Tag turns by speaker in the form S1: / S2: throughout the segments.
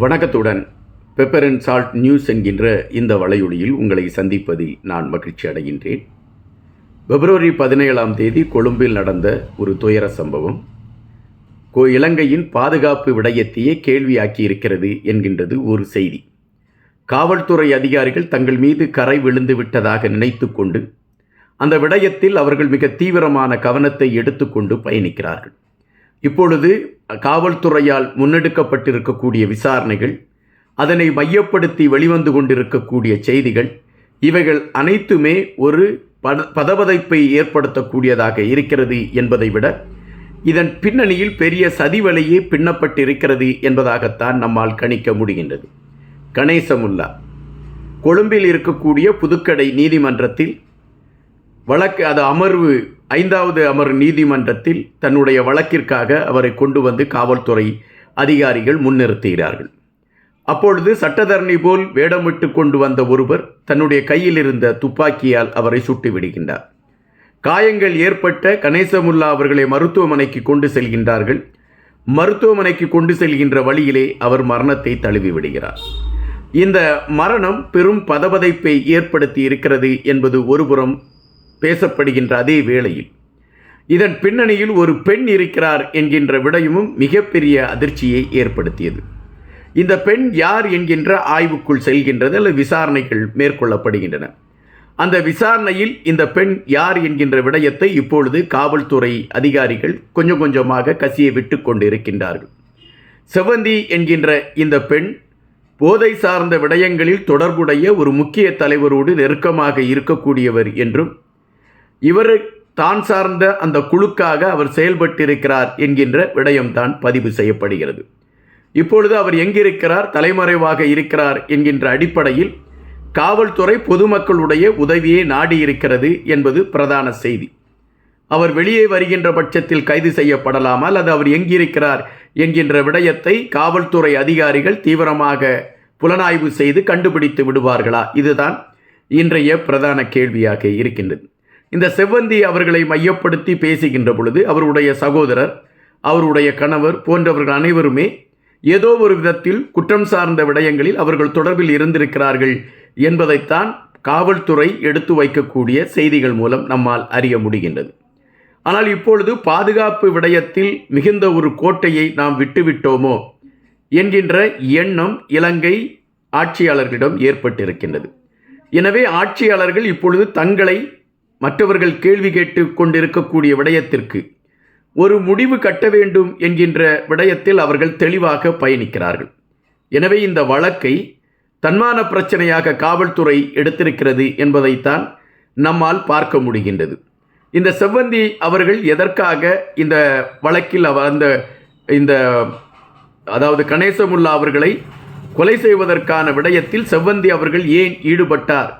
S1: வணக்கத்துடன் pepper and salt news என்கின்ற இந்த வலையொலியில் உங்களை சந்திப்பதில் நான் மகிழ்ச்சி அடைகின்றேன் பிப்ரவரி பதினேழாம் தேதி கொழும்பில் நடந்த ஒரு துயர சம்பவம் கோ இலங்கையின் பாதுகாப்பு விடயத்தையே கேள்வியாக்கியிருக்கிறது என்கின்றது ஒரு செய்தி காவல்துறை அதிகாரிகள் தங்கள் மீது கரை விழுந்து விட்டதாக நினைத்து கொண்டு அந்த விடயத்தில் அவர்கள் மிக தீவிரமான கவனத்தை எடுத்துக்கொண்டு பயணிக்கிறார்கள் இப்பொழுது காவல்துறையால் முன்னெடுக்கப்பட்டிருக்கக்கூடிய விசாரணைகள் அதனை மையப்படுத்தி வெளிவந்து கொண்டிருக்கக்கூடிய செய்திகள் இவைகள் அனைத்துமே ஒரு பத பதபதைப்பை ஏற்படுத்தக்கூடியதாக இருக்கிறது என்பதை விட இதன் பின்னணியில் பெரிய சதிவலையே பின்னப்பட்டிருக்கிறது என்பதாகத்தான் நம்மால் கணிக்க முடிகின்றது கணேசமுல்லா கொழும்பில் இருக்கக்கூடிய புதுக்கடை நீதிமன்றத்தில் வழக்கு அது அமர்வு ஐந்தாவது அமர் நீதிமன்றத்தில் தன்னுடைய வழக்கிற்காக அவரை கொண்டு வந்து காவல்துறை அதிகாரிகள் முன்னிறுத்துகிறார்கள் அப்பொழுது சட்டத்தரணி போல் வேடமிட்டு கொண்டு வந்த ஒருவர் தன்னுடைய கையில் இருந்த துப்பாக்கியால் அவரை சுட்டு விடுகின்றார் காயங்கள் ஏற்பட்ட கணேசமுல்லா அவர்களை மருத்துவமனைக்கு கொண்டு செல்கின்றார்கள் மருத்துவமனைக்கு கொண்டு செல்கின்ற வழியிலே அவர் மரணத்தை தழுவி விடுகிறார் இந்த மரணம் பெரும் பதபதைப்பை ஏற்படுத்தி இருக்கிறது என்பது ஒருபுறம் பேசப்படுகின்ற அதே வேளையில் இதன் பின்னணியில் ஒரு பெண் இருக்கிறார் என்கின்ற விடயமும் மிகப்பெரிய அதிர்ச்சியை ஏற்படுத்தியது இந்த பெண் யார் என்கின்ற ஆய்வுக்குள் செல்கின்றது அல்லது விசாரணைகள் மேற்கொள்ளப்படுகின்றன அந்த விசாரணையில் இந்த பெண் யார் என்கின்ற விடயத்தை இப்பொழுது காவல்துறை அதிகாரிகள் கொஞ்சம் கொஞ்சமாக கசிய விட்டு இருக்கின்றார்கள் செவந்தி என்கின்ற இந்த பெண் போதை சார்ந்த விடயங்களில் தொடர்புடைய ஒரு முக்கிய தலைவரோடு நெருக்கமாக இருக்கக்கூடியவர் என்றும் இவர் தான் சார்ந்த அந்த குழுக்காக அவர் செயல்பட்டிருக்கிறார் என்கின்ற விடயம்தான் பதிவு செய்யப்படுகிறது இப்பொழுது அவர் எங்கிருக்கிறார் தலைமறைவாக இருக்கிறார் என்கின்ற அடிப்படையில் காவல்துறை பொதுமக்களுடைய உதவியை நாடி இருக்கிறது என்பது பிரதான செய்தி அவர் வெளியே வருகின்ற பட்சத்தில் கைது செய்யப்படலாமா அல்லது அவர் எங்கிருக்கிறார் என்கின்ற விடயத்தை காவல்துறை அதிகாரிகள் தீவிரமாக புலனாய்வு செய்து கண்டுபிடித்து விடுவார்களா இதுதான் இன்றைய பிரதான கேள்வியாக இருக்கின்றது இந்த செவ்வந்தி அவர்களை மையப்படுத்தி பேசுகின்ற பொழுது அவருடைய சகோதரர் அவருடைய கணவர் போன்றவர்கள் அனைவருமே ஏதோ ஒரு விதத்தில் குற்றம் சார்ந்த விடயங்களில் அவர்கள் தொடர்பில் இருந்திருக்கிறார்கள் என்பதைத்தான் காவல்துறை எடுத்து வைக்கக்கூடிய செய்திகள் மூலம் நம்மால் அறிய முடிகின்றது ஆனால் இப்பொழுது பாதுகாப்பு விடயத்தில் மிகுந்த ஒரு கோட்டையை நாம் விட்டுவிட்டோமோ என்கின்ற எண்ணம் இலங்கை ஆட்சியாளர்களிடம் ஏற்பட்டிருக்கின்றது எனவே ஆட்சியாளர்கள் இப்பொழுது தங்களை மற்றவர்கள் கேள்வி கேட்டு கொண்டிருக்கக்கூடிய விடயத்திற்கு ஒரு முடிவு கட்ட வேண்டும் என்கின்ற விடயத்தில் அவர்கள் தெளிவாக பயணிக்கிறார்கள் எனவே இந்த வழக்கை தன்மான பிரச்சனையாக காவல்துறை எடுத்திருக்கிறது என்பதைத்தான் நம்மால் பார்க்க முடிகின்றது இந்த செவ்வந்தி அவர்கள் எதற்காக இந்த வழக்கில் அந்த இந்த அதாவது கணேசமுல்லா அவர்களை கொலை செய்வதற்கான விடயத்தில் செவ்வந்தி அவர்கள் ஏன் ஈடுபட்டார்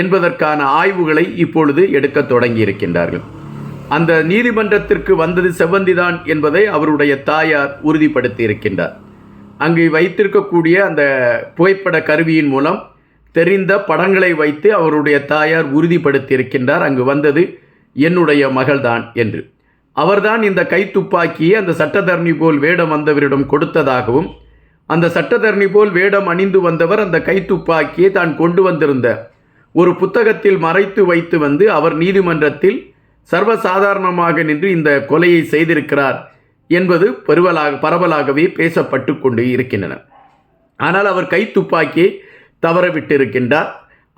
S1: என்பதற்கான ஆய்வுகளை இப்பொழுது எடுக்க தொடங்கியிருக்கின்றார்கள் அந்த நீதிமன்றத்திற்கு வந்தது செவ்வந்திதான் என்பதை அவருடைய தாயார் உறுதிப்படுத்தி இருக்கின்றார் அங்கு வைத்திருக்கக்கூடிய அந்த புகைப்பட கருவியின் மூலம் தெரிந்த படங்களை வைத்து அவருடைய தாயார் உறுதிப்படுத்தி இருக்கின்றார் அங்கு வந்தது என்னுடைய மகள்தான் என்று அவர்தான் இந்த கைத்துப்பாக்கியை அந்த சட்டத்தரணி போல் வேடம் வந்தவரிடம் கொடுத்ததாகவும் அந்த சட்டத்தரணி போல் வேடம் அணிந்து வந்தவர் அந்த கைத்துப்பாக்கியை தான் கொண்டு வந்திருந்த ஒரு புத்தகத்தில் மறைத்து வைத்து வந்து அவர் நீதிமன்றத்தில் சர்வசாதாரணமாக நின்று இந்த கொலையை செய்திருக்கிறார் என்பது பருவலாக பரவலாகவே பேசப்பட்டு கொண்டு இருக்கின்றன ஆனால் அவர் கைத்துப்பாக்கியை தவறவிட்டிருக்கின்றார்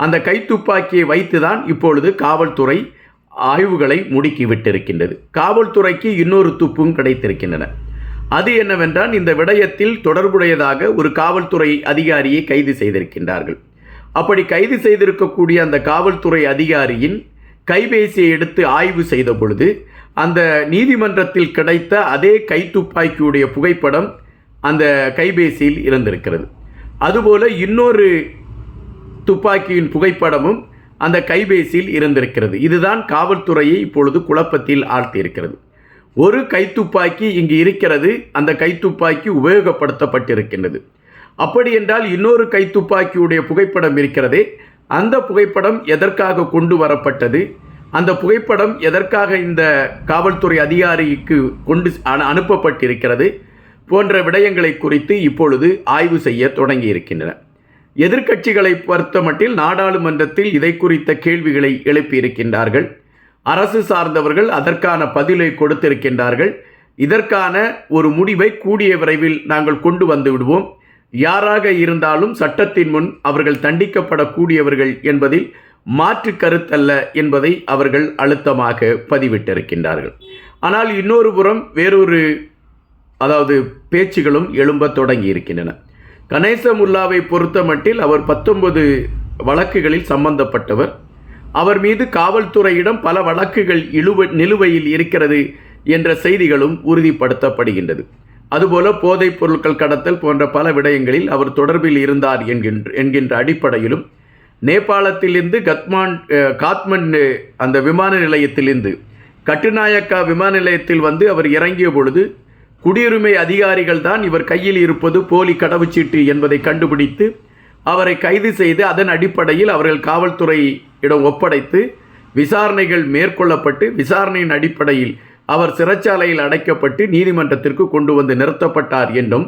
S1: அந்த கைத்துப்பாக்கியை வைத்து தான் இப்பொழுது காவல்துறை ஆய்வுகளை முடுக்கிவிட்டிருக்கின்றது காவல்துறைக்கு இன்னொரு துப்பும் கிடைத்திருக்கின்றன அது என்னவென்றால் இந்த விடயத்தில் தொடர்புடையதாக ஒரு காவல்துறை அதிகாரியை கைது செய்திருக்கின்றார்கள் அப்படி கைது செய்திருக்கக்கூடிய அந்த காவல்துறை அதிகாரியின் கைபேசியை எடுத்து ஆய்வு செய்த பொழுது அந்த நீதிமன்றத்தில் கிடைத்த அதே கைத்துப்பாக்கியுடைய புகைப்படம் அந்த கைபேசியில் இருந்திருக்கிறது அதுபோல இன்னொரு துப்பாக்கியின் புகைப்படமும் அந்த கைபேசியில் இருந்திருக்கிறது இதுதான் காவல்துறையை இப்பொழுது குழப்பத்தில் ஆழ்த்தியிருக்கிறது ஒரு கைத்துப்பாக்கி இங்கு இருக்கிறது அந்த கைத்துப்பாக்கி உபயோகப்படுத்தப்பட்டிருக்கின்றது அப்படி என்றால் இன்னொரு கைத்துப்பாக்கியுடைய புகைப்படம் இருக்கிறதே அந்த புகைப்படம் எதற்காக கொண்டு வரப்பட்டது அந்த புகைப்படம் எதற்காக இந்த காவல்துறை அதிகாரிக்கு கொண்டு அனுப்பப்பட்டிருக்கிறது போன்ற விடயங்களை குறித்து இப்பொழுது ஆய்வு செய்ய தொடங்கி இருக்கின்றன எதிர்க்கட்சிகளை பொறுத்தமட்டில் நாடாளுமன்றத்தில் இதை குறித்த கேள்விகளை எழுப்பியிருக்கின்றார்கள் அரசு சார்ந்தவர்கள் அதற்கான பதிலை கொடுத்திருக்கின்றார்கள் இதற்கான ஒரு முடிவை கூடிய விரைவில் நாங்கள் கொண்டு வந்து விடுவோம் யாராக இருந்தாலும் சட்டத்தின் முன் அவர்கள் தண்டிக்கப்படக்கூடியவர்கள் என்பதில் மாற்று கருத்தல்ல என்பதை அவர்கள் அழுத்தமாக பதிவிட்டிருக்கின்றார்கள் ஆனால் இன்னொரு புறம் வேறொரு அதாவது பேச்சுகளும் எழும்ப தொடங்கி இருக்கின்றன கணேசமுல்லாவை பொறுத்த மட்டில் அவர் பத்தொன்பது வழக்குகளில் சம்பந்தப்பட்டவர் அவர் மீது காவல்துறையிடம் பல வழக்குகள் இழுவ நிலுவையில் இருக்கிறது என்ற செய்திகளும் உறுதிப்படுத்தப்படுகின்றது அதுபோல போதைப் பொருட்கள் கடத்தல் போன்ற பல விடயங்களில் அவர் தொடர்பில் இருந்தார் என்கின்ற என்கின்ற அடிப்படையிலும் நேபாளத்திலிருந்து கத்மான் காத்மண்டு அந்த விமான நிலையத்திலிருந்து கட்டுநாயக்கா விமான நிலையத்தில் வந்து அவர் இறங்கிய பொழுது குடியுரிமை அதிகாரிகள் தான் இவர் கையில் இருப்பது போலி கடவுச்சீட்டு என்பதை கண்டுபிடித்து அவரை கைது செய்து அதன் அடிப்படையில் அவர்கள் காவல்துறையிடம் ஒப்படைத்து விசாரணைகள் மேற்கொள்ளப்பட்டு விசாரணையின் அடிப்படையில் அவர் சிறைச்சாலையில் அடைக்கப்பட்டு நீதிமன்றத்திற்கு கொண்டு வந்து நிறுத்தப்பட்டார் என்றும்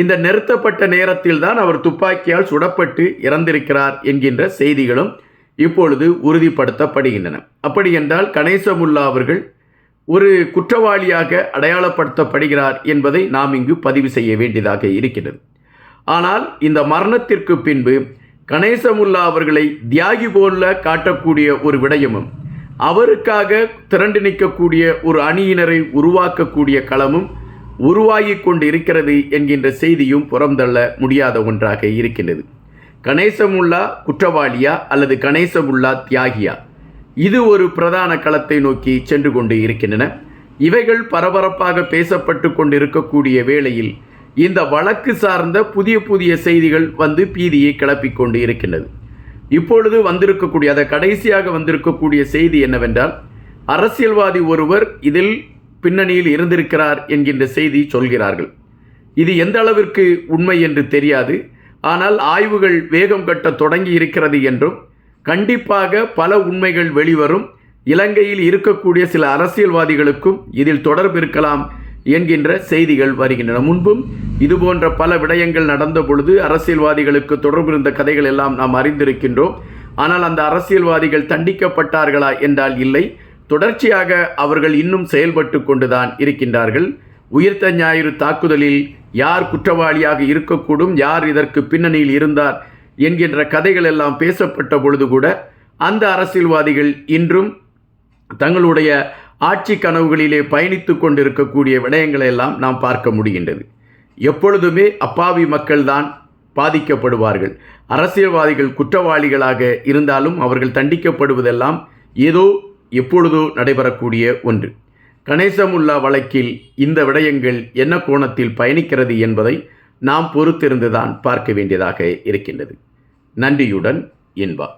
S1: இந்த நிறுத்தப்பட்ட நேரத்தில்தான் அவர் துப்பாக்கியால் சுடப்பட்டு இறந்திருக்கிறார் என்கின்ற செய்திகளும் இப்பொழுது உறுதிப்படுத்தப்படுகின்றன அப்படி என்றால் கணேசமுல்லா அவர்கள் ஒரு குற்றவாளியாக அடையாளப்படுத்தப்படுகிறார் என்பதை நாம் இங்கு பதிவு செய்ய வேண்டியதாக இருக்கிறது ஆனால் இந்த மரணத்திற்கு பின்பு கணேசமுல்லா அவர்களை தியாகி போல காட்டக்கூடிய ஒரு விடயமும் அவருக்காக திரண்டு நிற்கக்கூடிய ஒரு அணியினரை உருவாக்கக்கூடிய களமும் உருவாகி கொண்டு இருக்கிறது என்கின்ற செய்தியும் புறந்தள்ள முடியாத ஒன்றாக இருக்கின்றது கணேசமுல்லா குற்றவாளியா அல்லது கணேசமுல்லா தியாகியா இது ஒரு பிரதான களத்தை நோக்கி சென்று கொண்டு இருக்கின்றன இவைகள் பரபரப்பாக பேசப்பட்டு கொண்டு இருக்கக்கூடிய வேளையில் இந்த வழக்கு சார்ந்த புதிய புதிய செய்திகள் வந்து பீதியை கிளப்பிக் கொண்டு இருக்கின்றது இப்பொழுது வந்திருக்கக்கூடிய அதை கடைசியாக வந்திருக்கக்கூடிய செய்தி என்னவென்றால் அரசியல்வாதி ஒருவர் இதில் பின்னணியில் இருந்திருக்கிறார் என்கின்ற செய்தி சொல்கிறார்கள் இது எந்த அளவிற்கு உண்மை என்று தெரியாது ஆனால் ஆய்வுகள் வேகம் கட்ட தொடங்கி இருக்கிறது என்றும் கண்டிப்பாக பல உண்மைகள் வெளிவரும் இலங்கையில் இருக்கக்கூடிய சில அரசியல்வாதிகளுக்கும் இதில் தொடர்பு இருக்கலாம் என்கின்ற செய்திகள் வருகின்றன முன்பும் இதுபோன்ற பல விடயங்கள் நடந்த பொழுது அரசியல்வாதிகளுக்கு தொடர்பு இருந்த கதைகள் எல்லாம் நாம் அறிந்திருக்கின்றோம் ஆனால் அந்த அரசியல்வாதிகள் தண்டிக்கப்பட்டார்களா என்றால் இல்லை தொடர்ச்சியாக அவர்கள் இன்னும் செயல்பட்டு கொண்டுதான் இருக்கின்றார்கள் உயிர்த்த ஞாயிறு தாக்குதலில் யார் குற்றவாளியாக இருக்கக்கூடும் யார் இதற்கு பின்னணியில் இருந்தார் என்கின்ற கதைகள் எல்லாம் பேசப்பட்ட பொழுது கூட அந்த அரசியல்வாதிகள் இன்றும் தங்களுடைய ஆட்சி கனவுகளிலே பயணித்து கொண்டிருக்கக்கூடிய விடயங்களை எல்லாம் நாம் பார்க்க முடிகின்றது எப்பொழுதுமே அப்பாவி மக்கள்தான் பாதிக்கப்படுவார்கள் அரசியல்வாதிகள் குற்றவாளிகளாக இருந்தாலும் அவர்கள் தண்டிக்கப்படுவதெல்லாம் ஏதோ எப்பொழுதோ நடைபெறக்கூடிய ஒன்று கணேசமுல்லா வழக்கில் இந்த விடயங்கள் என்ன கோணத்தில் பயணிக்கிறது என்பதை நாம் பொறுத்திருந்துதான் பார்க்க வேண்டியதாக இருக்கின்றது நன்றியுடன் இன்பா